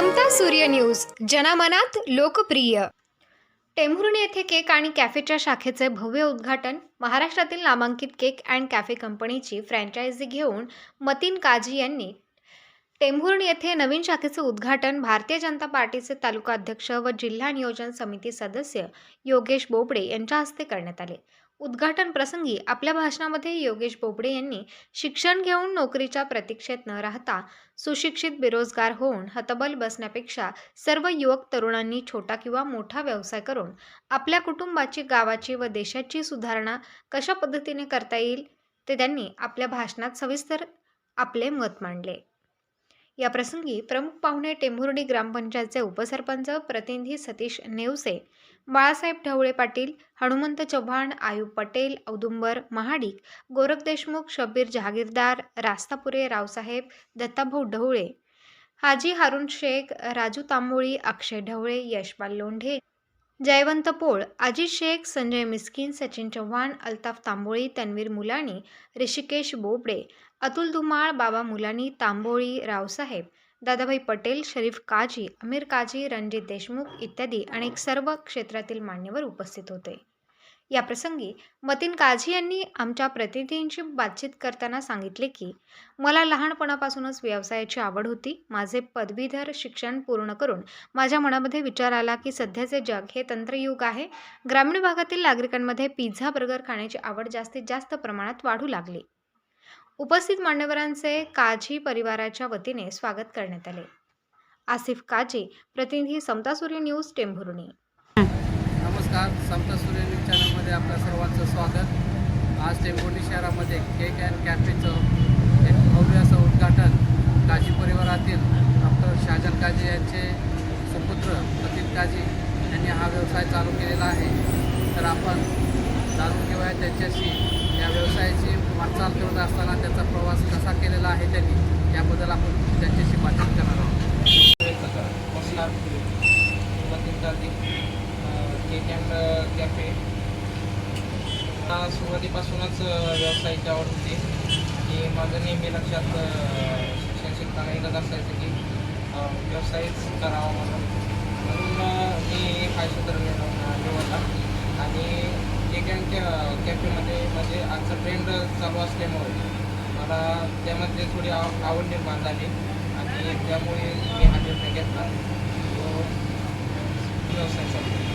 समता सूर्य न्यूज. जनमनात लोकप्रिय. टेंभुर्णी येथे केक आणि कॅफेच्या शाखेचे भव्य उद्घाटन महाराष्ट्रातील नामांकित केक अँड कॅफे कंपनीची फ्रँचायझी घेऊन मतीन काझी यांनी. टेंभुर्णी येथे नवीन शाखेचे उद्घाटन भारतीय जनता पार्टीचे तालुका अध्यक्ष व जिल्हा नियोजन समिती सदस्य योगेश बोबडे यांच्या हस्ते करण्यात आले. उद्घाटन प्रसंगी आपल्या भाषणामध्ये योगेश बोबडे यांनी शिक्षण घेऊन नोकरीच्या प्रतीक्षेत न राहता सुशिक्षित बेरोजगार होऊन हतबल बसण्यापेक्षा सर्व युवक तरुणांनी छोटा किंवा मोठा व्यवसाय करून आपल्या कुटुंबाची गावाची व देशाची सुधारणा कशा पद्धतीने करता येईल ते त्यांनी आपल्या भाषणात सविस्तर आपले मत मांडले. या प्रसंगी प्रमुख पाहुणे टेंभुर्णी ग्रामपंचायतचे उपसरपंच प्रतिनिधी सतीश नेवसे बाळासाहेब ढवळे पाटील हनुमंत चव्हाण आयुब पटेल औदुंबर महाडिक गोरख देशमुख शब्बीर जहागीरदार रास्तापुरे रावसाहेब दत्ताभाऊ ढवळे हाजी हारून शेख राजू तांबोळी अक्षय ढवळे यशपाल लोंढे जयवंत पोळ अजित शेख संजय मिस्किन सचिन चव्हाण अल्ताफ तांबोळी तन्वीर मुलानी ऋषिकेश बोबडे अतुल धुमाळ बाबा मुलानी तांबोळी रावसाहेब दादाभाई पटेल शरीफ काजी अमीर काजी रणजित देशमुख इत्यादी अनेक सर्व क्षेत्रातील मान्यवर उपस्थित होते. या प्रसंगी मतीन काझी यांनी आमच्या प्रतिनिधींशी बातचीत करताना सांगितले की मला लहानपणापासूनच व्यवसायाची आवड होती. माझे पदवीधर शिक्षण पूर्ण करून माझ्या मनामध्ये विचार आला की सध्याचे जग हे तंत्रयुग आहे. ग्रामीण भागातील नागरिकांमध्ये पिझ्झा बर्गर खाण्याची आवड जास्तीत जास्त प्रमाणात वाढू लागली. उपस्थित मान्यवरांचे काझी परिवाराच्या वतीने स्वागत करण्यात आले. आसिफ काझी प्रतिनिधी समता सूर्य न्यूज टेंभुर्णी. नमस्कार समता सूर्य न्यूज चॅनलमध्ये आपल्या सर्वांचं स्वागत. आज टेंभुर्णी शहरामध्ये केक अँड कॅफेचं एक भव्य असं उद्घाटन काजी परिवारातील डॉक्टर शाहजन काजी यांचे सुपुत्र प्रतीक काजी यांनी हा व्यवसाय चालू केलेला आहे. तर आपण जाणून घेऊया त्यांच्याशी. या व्यवसायाची वाटचाल करत असताना त्याचा प्रवास कसा केलेला आहे त्यांनी याबद्दल आपण त्यांच्याशी बातचीत करणार आहोत नमस्कार Mateen Gandhi cake and cafe मला सुरुवातीपासूनच व्यवसायाची आवड होती. की माझं नेहमी लक्षात शिक्षण शिकताना एकच असायचं की व्यवसायच करावा म्हणून. म्हणून मी हा क्षेत्र निवडला आणि केक कॅफेमध्ये म्हणजे आमचा ट्रेंड चालू असल्यामुळे मला त्यामध्ये थोडी आव आवड निर्माण झाली. आणि त्यामुळे मी हा निर्णय घेतला. व्यवसाय चालू.